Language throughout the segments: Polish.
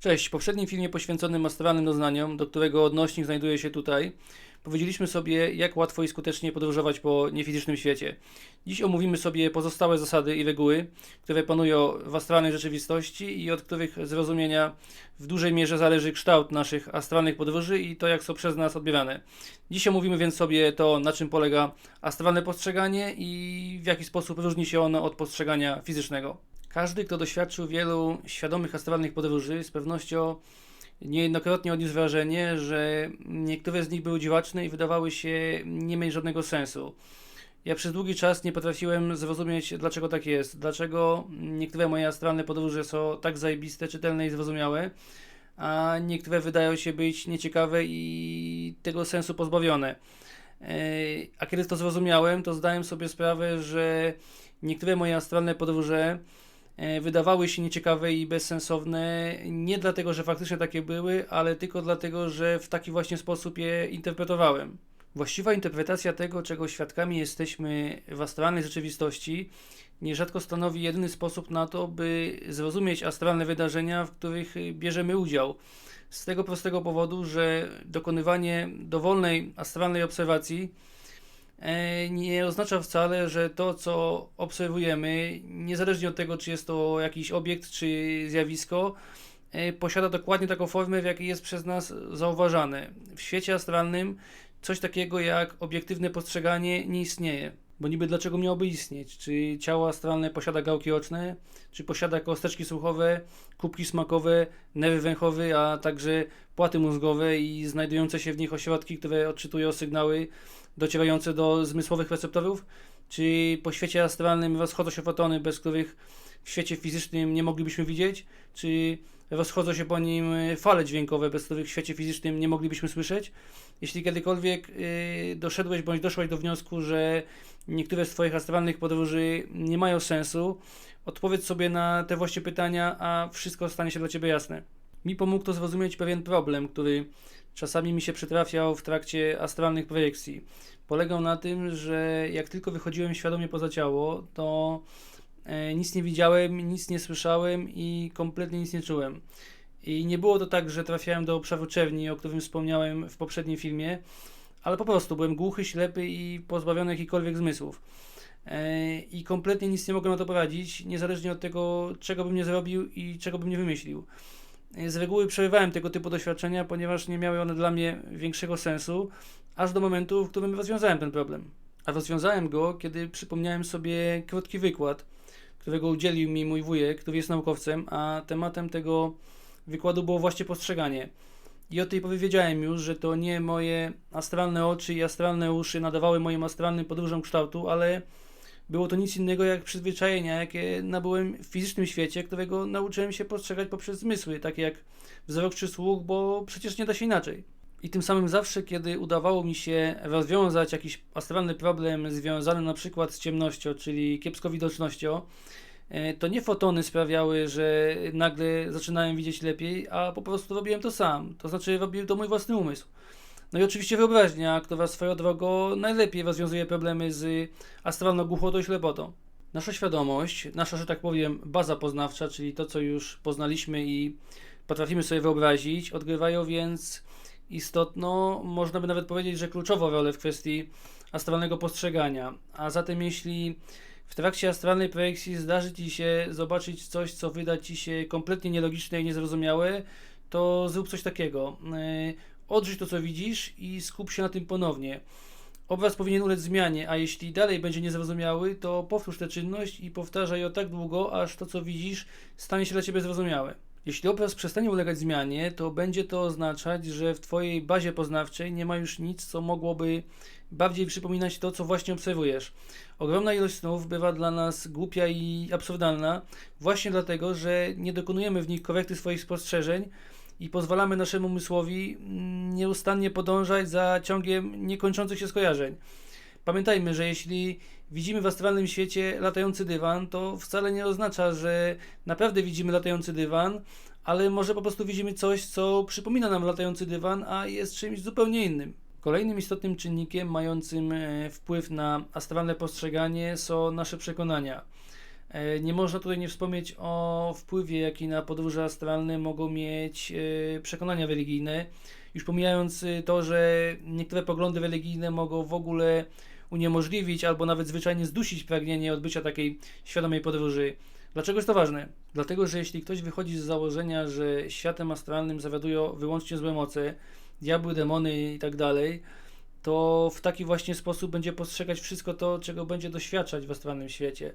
Cześć, w poprzednim filmie poświęconym astralnym doznaniom, do którego odnośnik znajduje się tutaj, powiedzieliśmy sobie, jak łatwo i skutecznie podróżować po niefizycznym świecie. Dziś omówimy sobie pozostałe zasady i reguły, które panują w astralnej rzeczywistości i od których zrozumienia w dużej mierze zależy kształt naszych astralnych podróży i to, jak są przez nas odbierane. Dziś omówimy więc sobie to, na czym polega astralne postrzeganie i w jaki sposób różni się ono od postrzegania fizycznego. Każdy, kto doświadczył wielu świadomych astralnych podróży, z pewnością niejednokrotnie odniósł wrażenie, że niektóre z nich były dziwaczne i wydawały się nie mieć żadnego sensu. Ja przez długi czas nie potrafiłem zrozumieć, dlaczego tak jest, dlaczego niektóre moje astralne podróże są tak zajebiste, czytelne i zrozumiałe, a niektóre wydają się być nieciekawe i tego sensu pozbawione. Yy, A kiedy to zrozumiałem, to zdałem sobie sprawę, że niektóre moje astralne podróże e, wydawały się nieciekawe i bezsensowne nie dlatego, że faktycznie takie były, ale tylko dlatego, że w taki właśnie sposób je interpretowałem. Właściwa interpretacja tego, czego świadkami jesteśmy w astralnej rzeczywistości, nierzadko stanowi jedyny sposób na to, by zrozumieć astralne wydarzenia, w których bierzemy udział. Z tego prostego powodu, że dokonywanie dowolnej astralnej obserwacji e, nie oznacza wcale, że to, co obserwujemy, niezależnie od tego, czy jest to jakiś obiekt, czy zjawisko, e, posiada dokładnie taką formę, w jakiej jest przez nas zauważane. W świecie astralnym coś takiego jak obiektywne postrzeganie nie istnieje. Bo niby dlaczego miałoby istnieć? Czy ciało astralne posiada gałki oczne? Czy posiada kosteczki słuchowe, kubki smakowe, nerwy węchowe, a także płaty mózgowe i znajdujące się w nich ośrodki, które odczytują sygnały docierające do zmysłowych receptorów? Czy po świecie astralnym rozchodzą się fotony, bez których w świecie fizycznym nie moglibyśmy widzieć? Czy rozchodzą się po nim fale dźwiękowe, bez których w świecie fizycznym nie moglibyśmy słyszeć? Jeśli kiedykolwiek y, doszedłeś bądź doszłaś do wniosku, że niektóre z Twoich astralnych podróży nie mają sensu, odpowiedz sobie na te właściwe pytania, a wszystko stanie się dla Ciebie jasne. Mi pomógł to zrozumieć pewien problem, który czasami mi się przytrafiał w trakcie astralnych projekcji. Polegał na tym, że jak tylko wychodziłem świadomie poza ciało, to e, nic nie widziałem, nic nie słyszałem i kompletnie nic nie czułem. I nie było to tak, że trafiałem do obszaru czerni, o którym wspomniałem w poprzednim filmie, ale po prostu byłem głuchy, ślepy i pozbawiony jakichkolwiek zmysłów. E, I kompletnie nic nie mogłem na to poradzić, niezależnie od tego, czego bym nie zrobił i czego bym nie wymyślił. Z reguły przerywałem tego typu doświadczenia, ponieważ nie miały one dla mnie większego sensu, aż do momentu, w którym rozwiązałem ten problem. A rozwiązałem go, kiedy przypomniałem sobie krótki wykład, którego udzielił mi mój wujek, który jest naukowcem, a tematem tego wykładu było właśnie postrzeganie. I od tej pory wiedziałem już, że to nie moje astralne oczy i astralne uszy nadawały moim astralnym podróżom kształtu, ale było to nic innego jak przyzwyczajenia, jakie nabyłem w fizycznym świecie, którego nauczyłem się postrzegać poprzez zmysły, takie jak wzrok czy słuch, bo przecież nie da się inaczej. I tym samym zawsze, kiedy udawało mi się rozwiązać jakiś astralny problem związany na przykład z ciemnością, czyli kiepską widocznością, e, to nie fotony sprawiały, że nagle zaczynałem widzieć lepiej, a po prostu robiłem to sam. To znaczy robił to mój własny umysł. No i oczywiście wyobraźnia, która swoją drogą najlepiej rozwiązuje problemy z astralną głuchotą i ślepotą. Nasza świadomość, nasza, że tak powiem, baza poznawcza, czyli to, co już poznaliśmy i potrafimy sobie wyobrazić, odgrywają więc istotną, można by nawet powiedzieć, że kluczową rolę w kwestii astralnego postrzegania. A zatem jeśli w trakcie astralnej projekcji zdarzy Ci się zobaczyć coś, co wyda Ci się kompletnie nielogiczne i niezrozumiałe, to zrób coś takiego. Odrzuć to, co widzisz i skup się na tym ponownie. Obraz powinien ulec zmianie, a jeśli dalej będzie niezrozumiały, to powtórz tę czynność i powtarzaj ją tak długo, aż to, co widzisz, stanie się dla Ciebie zrozumiałe. Jeśli obraz przestanie ulegać zmianie, to będzie to oznaczać, że w Twojej bazie poznawczej nie ma już nic, co mogłoby bardziej przypominać to, co właśnie obserwujesz. Ogromna ilość snów bywa dla nas głupia i absurdalna, właśnie dlatego, że nie dokonujemy w nich korekty swoich spostrzeżeń i pozwalamy naszemu umysłowi mm, nieustannie podążać za ciągiem niekończących się skojarzeń. Pamiętajmy, że jeśli widzimy w astralnym świecie latający dywan, to wcale nie oznacza, że naprawdę widzimy latający dywan, ale może po prostu widzimy coś, co przypomina nam latający dywan, a jest czymś zupełnie innym. Kolejnym istotnym czynnikiem mającym e, wpływ na astralne postrzeganie są nasze przekonania. E, Nie można tutaj nie wspomnieć o wpływie, jaki na podróże astralne mogą mieć e, przekonania religijne. Już pomijając e, to, że niektóre poglądy religijne mogą w ogóle uniemożliwić albo nawet zwyczajnie zdusić pragnienie odbycia takiej świadomej podróży. Dlaczego jest to ważne? Dlatego, że jeśli ktoś wychodzi z założenia, że światem astralnym zawiadują wyłącznie złe moce, diabły, demony i tak dalej, to w taki właśnie sposób będzie postrzegać wszystko to, czego będzie doświadczać w astralnym świecie.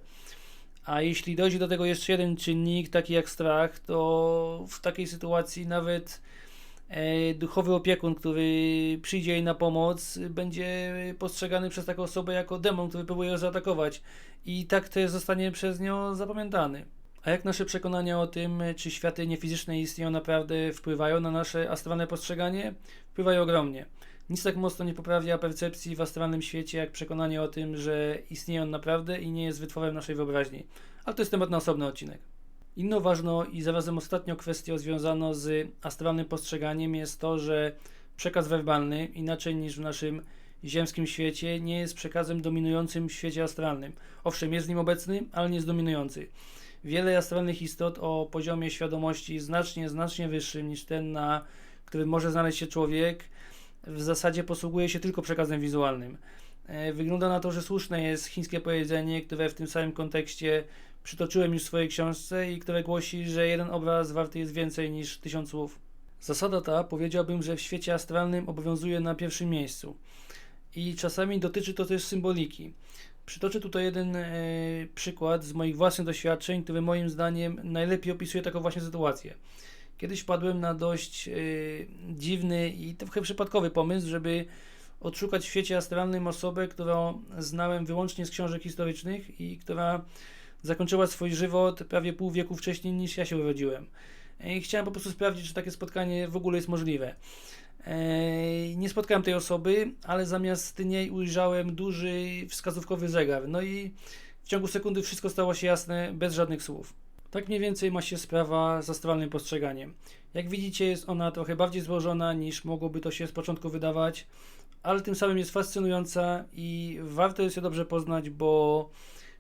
A jeśli dojdzie do tego jeszcze jeden czynnik, taki jak strach, to w takiej sytuacji nawet e, duchowy opiekun, który przyjdzie jej na pomoc, będzie postrzegany przez taką osobę jako demon, który próbuje ją zaatakować. I tak też zostanie przez nią zapamiętany. A jak nasze przekonania o tym, czy światy niefizyczne istnieją naprawdę, wpływają na nasze astralne postrzeganie? Wpływają ogromnie. Nic tak mocno nie poprawia percepcji w astralnym świecie, jak przekonanie o tym, że istnieje on naprawdę i nie jest wytworem naszej wyobraźni. Ale to jest temat na osobny odcinek. Inną ważną i zarazem ostatnią kwestią związaną z astralnym postrzeganiem jest to, że przekaz werbalny, inaczej niż w naszym ziemskim świecie, nie jest przekazem dominującym w świecie astralnym. Owszem, jest nim obecny, ale nie jest dominujący. Wiele astralnych istot o poziomie świadomości znacznie, znacznie wyższym niż ten, na którym może znaleźć się człowiek, w zasadzie posługuje się tylko przekazem wizualnym. E, Wygląda na to, że słuszne jest chińskie powiedzenie, które w tym samym kontekście przytoczyłem już w swojej książce i które głosi, że jeden obraz warty jest więcej niż tysiąc słów. Zasada ta powiedziałbym, że w świecie astralnym obowiązuje na pierwszym miejscu. I czasami dotyczy to też symboliki. Przytoczę tutaj jeden e, przykład z moich własnych doświadczeń, który moim zdaniem najlepiej opisuje taką właśnie sytuację. Kiedyś wpadłem na dość e, dziwny i trochę przypadkowy pomysł, żeby odszukać w świecie astralnym osobę, którą znałem wyłącznie z książek historycznych i która zakończyła swój żywot prawie pół wieku wcześniej niż ja się urodziłem. I chciałem po prostu sprawdzić, czy takie spotkanie w ogóle jest możliwe. Eee, Nie spotkałem tej osoby, ale zamiast niej ujrzałem duży wskazówkowy zegar. No i w ciągu sekundy wszystko stało się jasne bez żadnych słów. Tak mniej więcej ma się sprawa z astralnym postrzeganiem. Jak widzicie, jest ona trochę bardziej złożona niż mogłoby to się z początku wydawać, ale tym samym jest fascynująca i warto jest ją dobrze poznać, bo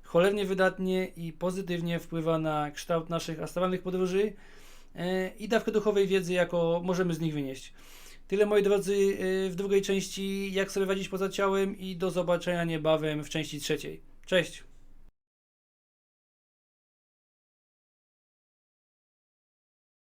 cholernie wydatnie i pozytywnie wpływa na kształt naszych astralnych podróży e, i dawkę duchowej wiedzy, jaką możemy z nich wynieść. Tyle moi drodzy e, w drugiej części, jak sobie radzić poza ciałem i do zobaczenia niebawem w części trzeciej. Cześć!